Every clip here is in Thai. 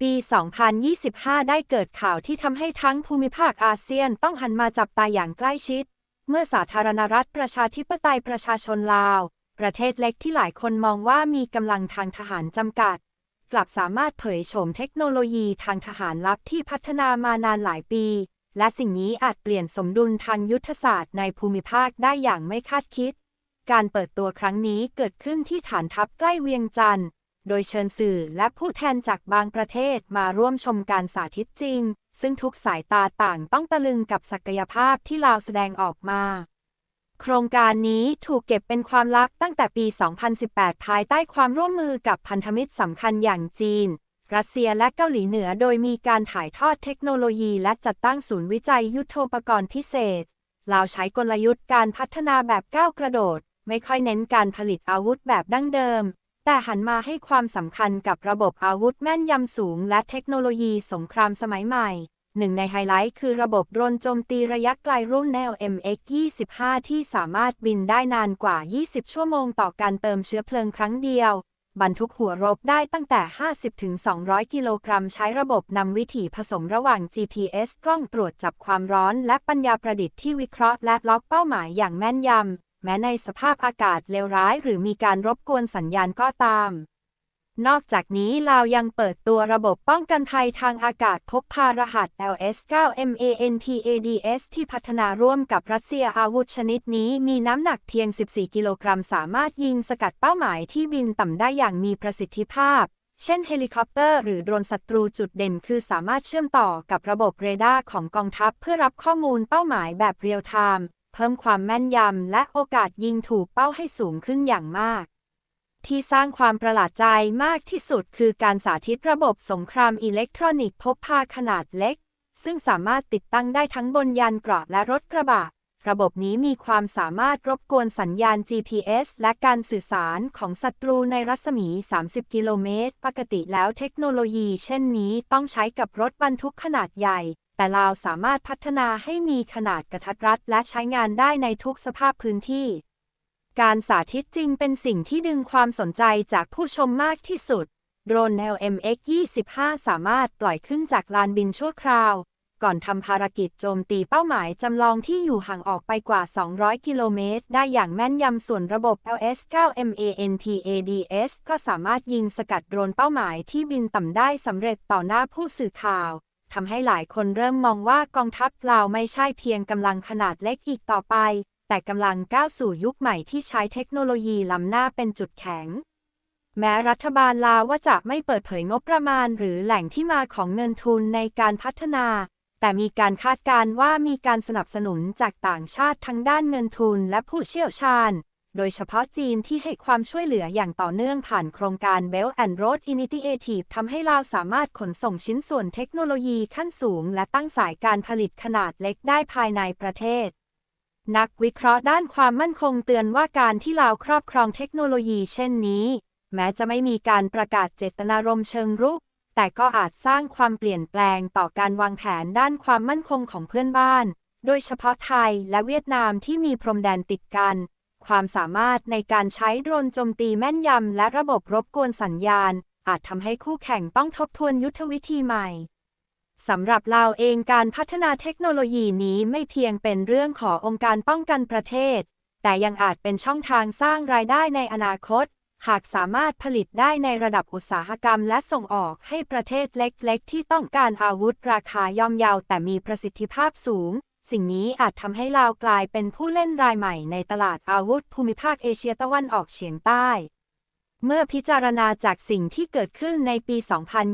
ปี 2025 ได้เกิดข่าวที่ทำให้ทั้งภูมิภาคอาเซียนต้องหันมาจับตาอย่างใกล้ชิด เมื่อสาธารณรัฐประชาธิปไตยประชาชนลาว ประเทศเล็กที่หลายคนมองว่ามีกำลังทางทหารจำกัด กลับสามารถเผยโฉมเทคโนโลยีทางทหารลับที่พัฒนามานานหลายปี และสิ่งนี้อาจเปลี่ยนสมดุลทางยุทธศาสตร์ในภูมิภาคได้อย่างไม่คาดคิด การเปิดตัวครั้งนี้เกิดขึ้นที่ฐานทัพใกล้เวียงจันทร์ โดยเชิญสื่อและผู้แทนจากบางประเทศมาร่วมชมการสาธิตจริง ซึ่งทุกสายตาต่างต้องตะลึงกับศักยภาพที่ลาวแสดงออกมา โครงการนี้ถูกเก็บเป็นความลับตั้งแต่ปี 2018 ภายใต้ความร่วมมือกับพันธมิตรสำคัญอย่างจีน รัสเซียและเกาหลีเหนือโดยมีการถ่ายทอดเทคโนโลยีและจัดตั้งศูนย์วิจัยยุทโธปกรณ์พิเศษลาวใช้กลยุทธ์การพัฒนาแบบก้าวกระโดด ไม่ค่อยเน้นการผลิตอาวุธแบบดั้งเดิม แต่หันมาให้ความสำคัญกับระบบอาวุธแม่นยำสูงและเทคโนโลยีสงครามสมัยใหม่ หนึ่งในไฮไลท์คือระบบโดรนโจมตีระยะไกลรุ่นแนว MX25 ที่สามารถบินได้นานกว่า 20 ชั่วโมงต่อการเติมเชื้อเพลิงครั้งเดียว บรรทุกหัวรบได้ตั้งแต่ 50-200 กิโลกรัมใช้ระบบนำวิถีผสมระหว่าง GPS กล้องตรวจจับความร้อน และปัญญาประดิษฐ์ที่วิเคราะห์และล็อกเป้าหมายอย่างแม่นยำ แม้ในสภาพอากาศเลวร้ายหรือมีการรบกวนสัญญาณก็ตาม นอกจากนี้ลาวยังเปิดตัวระบบป้องกันภัยทางอากาศพกพารหัส LS9MANTADS ที่พัฒนาร่วมกับรัสเซียอาวุธชนิดนี้มีน้ำหนักเพียง 14 กิโลกรัม สามารถยิงสกัดเป้าหมายที่บินต่ำได้อย่างมีประสิทธิภาพ เช่นเฮลิคอปเตอร์หรือโดรนศัตรูจุดเด่นคือสามารถเชื่อมต่อกับระบบเรดาร์ของกองทัพเพื่อรับข้อมูลเป้าหมายแบบเรียลไทม์ เพิ่มความแม่นยำและโอกาสยิงถูกเป้าให้สูงขึ้นอย่างมาก ที่สร้างความประหลาดใจมากที่สุดคือการสาธิตระบบสงครามอิเล็กทรอนิกส์พกพาขนาดเล็ก ซึ่งสามารถติดตั้งได้ทั้งบนยานเกราะและรถกระบะ ระบบนี้มีความสามารถรบกวนสัญญาณ GPS และการสื่อสารของศัตรูในรัศมี 30 กิโลเมตร ปกติแล้วเทคโนโลยี เช่นนี้ต้องใช้กับรถบรรทุกขนาดใหญ่ แต่ลาวสามารถพัฒนาให้มีขนาดกระทัดรัดและใช้งานได้ในทุกสภาพพื้นที่ การสาธิตจริงเป็นสิ่งที่ดึงความสนใจจากผู้ชมมากที่สุด โดรนแนว MX25 สามารถปล่อยขึ้นจากลานบินชั่วคราว ก่อนทำภารกิจโจมตีเป้าหมายจำลองที่อยู่ห่างออกไปกว่า 200 กิโลเมตร ได้อย่างแม่นยำส่วนระบบ LS9MANTADS ก็สามารถยิงสกัดโดรนเป้าหมายที่บินต่ำได้สำเร็จต่อหน้าผู้สื่อข่าว ทำให้หลายคนเริ่มมองว่ากองทัพลาวไม่ใช่เพียงกำลังขนาดเล็กอีกต่อไป แต่กำลังก้าวสู่ยุคใหม่ที่ใช้เทคโนโลยีล้ำหน้าเป็นจุดแข็ง แม้รัฐบาลลาวว่าจะไม่เปิดเผยงบประมาณ หรือแหล่งที่มาของเงินทุนในการพัฒนา แต่มีการคาดการณ์ว่ามีการสนับสนุนจากต่างชาติทั้งด้านเงินทุนและผู้เชี่ยวชาญ โดยเฉพาะจีนที่ให้ความช่วยเหลืออย่างต่อเนื่องผ่านโครงการ Belt and Road Initiative ทำให้ลาวสามารถขนส่งชิ้นส่วนเทคโนโลยีขั้นสูง และตั้งสายการผลิตขนาดเล็กได้ภายในประเทศ นักวิเคราะห์ด้านความมั่นคงเตือนว่าการที่ลาวครอบครองเทคโนโลยีเช่นนี้ แม้จะไม่มีการประกาศเจตนารมณ์เชิงรุก แต่ก็อาจสร้างความเปลี่ยนแปลงต่อการวางแผนด้านความมั่นคงของเพื่อนบ้าน โดยเฉพาะไทยและเวียดนามที่มีพรมแดนติดกัน ความสามารถในการใช้โดรนโจมตีแม่นยำและระบบรบกวนสัญญาณ อาจทำให้คู่แข่งต้องทบทวนยุทธวิธีใหม่สำหรับเราเองการพัฒนาเทคโนโลยีนี้ไม่เพียงเป็นเรื่องขององค์การป้องกันประเทศ แต่ยังอาจเป็นช่องทางสร้างรายได้ในอนาคต หากสามารถผลิตได้ในระดับอุตสาหกรรมและส่งออกให้ประเทศเล็กๆ ที่ต้องการอาวุธราคาย่อมเยาแต่มีประสิทธิภาพสูง สิ่งนี้อาจทำให้ลาวกลายเป็นผู้เล่นรายใหม่ในตลาดอาวุธภูมิภาคเอเชียตะวันออกเฉียงใต้ เมื่อพิจารณาจากสิ่งที่เกิดขึ้นในปี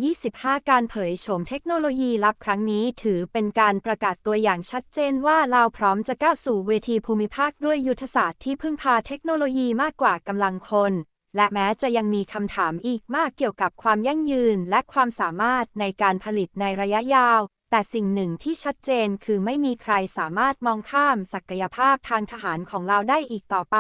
2025 การเผยโฉมเทคโนโลยีลับครั้งนี้ถือเป็นการประกาศตัวอย่างชัดเจนว่าลาวพร้อมจะก้าวสู่เวทีภูมิภาคด้วยยุทธศาสตร์ที่พึ่งพาเทคโนโลยีมากกว่ากำลังคน และแม้จะยังมีคำถามอีกมากเกี่ยวกับความยั่งยืนและความสามารถในการผลิตในระยะยาว แต่สิ่งหนึ่งที่ชัดเจนคือไม่มีใครสามารถมองข้ามศักยภาพทางทหารของเราได้อีกต่อไป